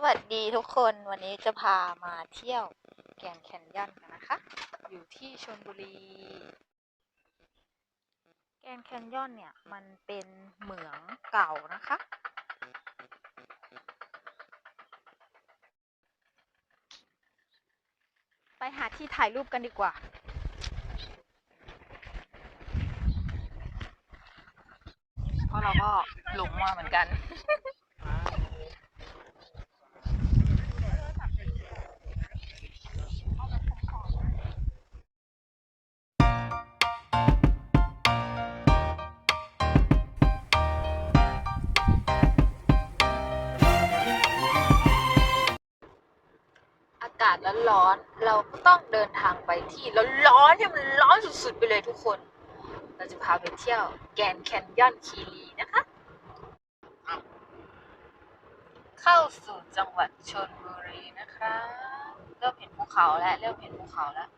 สวัสดีทุกคนวันนี้จะพามาเที่ยวแกรนแคนยอนกันนะคะ อยู่ที่ชลบุรี แกรนแคนยอนเนี่ย มันเป็นเหมืองเก่านะคะ ไปหาที่ถ่ายรูปกันดีกว่า เพราะเราก็หลงมาเหมือนกัน ร้อนๆเราก็ต้องเดินทางไปที่ร้อนๆที่มันร้อนสุดๆไปเลยทุกคน เราจะพาไปเที่ยวแกนแคนยอนคีรีนะคะ เข้าสู่จังหวัดชลบุรีนะคะเริ่มเห็นภูเขาแล้วเริ่มเห็นภูเขาแล้ว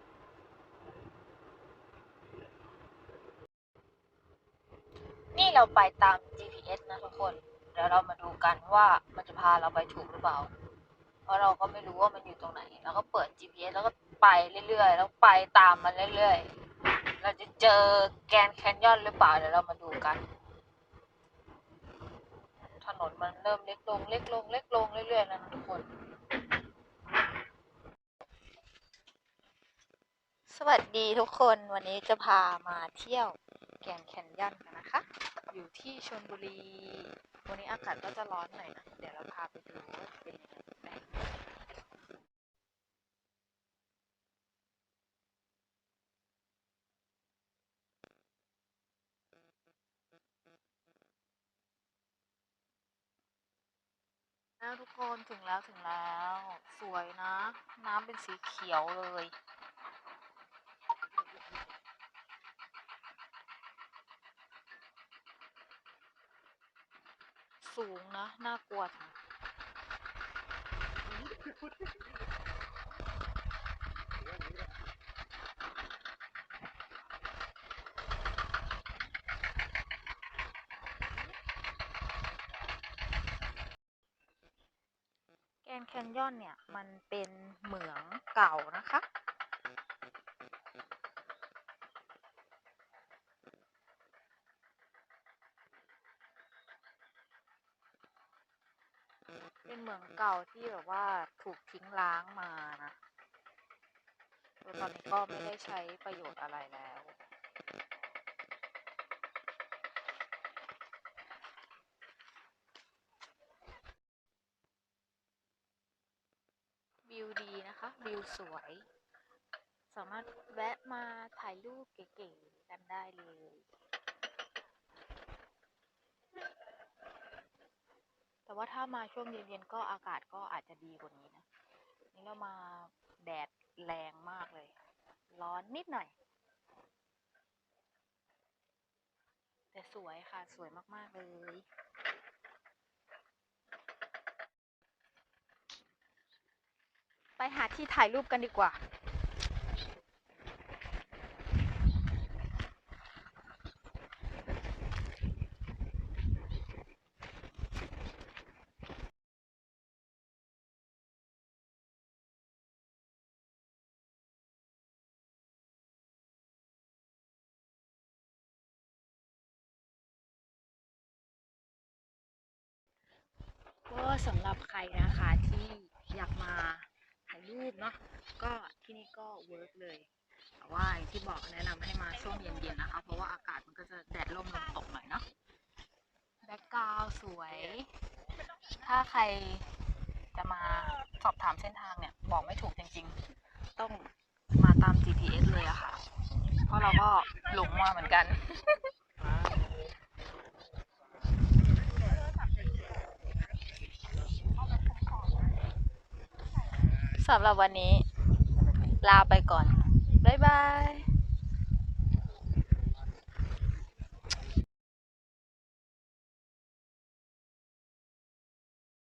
นี่เราไปตาม GPS นะทุกคน เดี๋ยวเรามาดูกันว่ามันจะพาเราไปถูกหรือเปล่า ราะเราก็ไม่รู้ว่ามันอยู่ตรงไหนเราก็เปิด GPS แล้วก็ไปเรื่อยๆ แล้วไปตามมันเรื่อยๆ เราจะเจอแกรนแคนยอนหรือเปล่าเดี๋ยวเรามาดูกัน ถนนมันเริ่มเล็กลงเล็กลงเล็กลงเรื่อยๆนะทุกคน สวัสดีทุกคนวันนี้จะพามาเที่ยวแกรนแคนยอนกันนะคะ อยู่ที่ชลบุรี วันนี้อากาศก็จะร้อนหน่อยนะ เดี๋ยวเราพาไปดูว่าเป็นยังไง แล้วทุกคนถึงแล้วถึงแล้ว สวยนะ น้ำเป็นสีเขียวเลย สูงนะ น่ากลัวจัง แกนแคนยอนเนี่ย มันเป็นเหมืองเก่านะคะ เป็นเหมืองเก่าที่แบบว่าถูกทิ้งร้างมานะ ตอนนี้ก็ไม่ได้ใช้ประโยชน์อะไรแล้ว วิวดีนะคะ วิวสวย สามารถแวะมาถ่ายรูปเก๋ๆกันได้เลยแต่ว่าถ้ามาช่วงเย็นๆก็อากาศก็อาจจะดีกว่านี้นะ นี่เรามาแดดแรงมากเลย ร้อนนิดหน่อย แต่สวยค่ะ สวยมากๆเลย ไปหาที่ถ่ายรูปกันดีกว่า ก็สำหรับใครนะคะที่อยากมา ถ่ายรูปเนาะก็ที่นี่ก็เวิร์กเลยแต่ว่าอย่างที่บอกแนะนำให้มาช่วงเย็นๆนะคะ เพราะว่าอากาศมันก็จะแดดร่มลมตกหน่อยเนาะแบ็กกราวสวย ถ้าใครจะมาสอบถามเส้นทางเนี่ย บอกไม่ถูกจริงๆ ต้องมาตาม GPS เลยอะค่ะ เพราะเราก็หลงมาเหมือนกัน สำหรับวันนี้ ลาไปก่อน บ๊ายบาย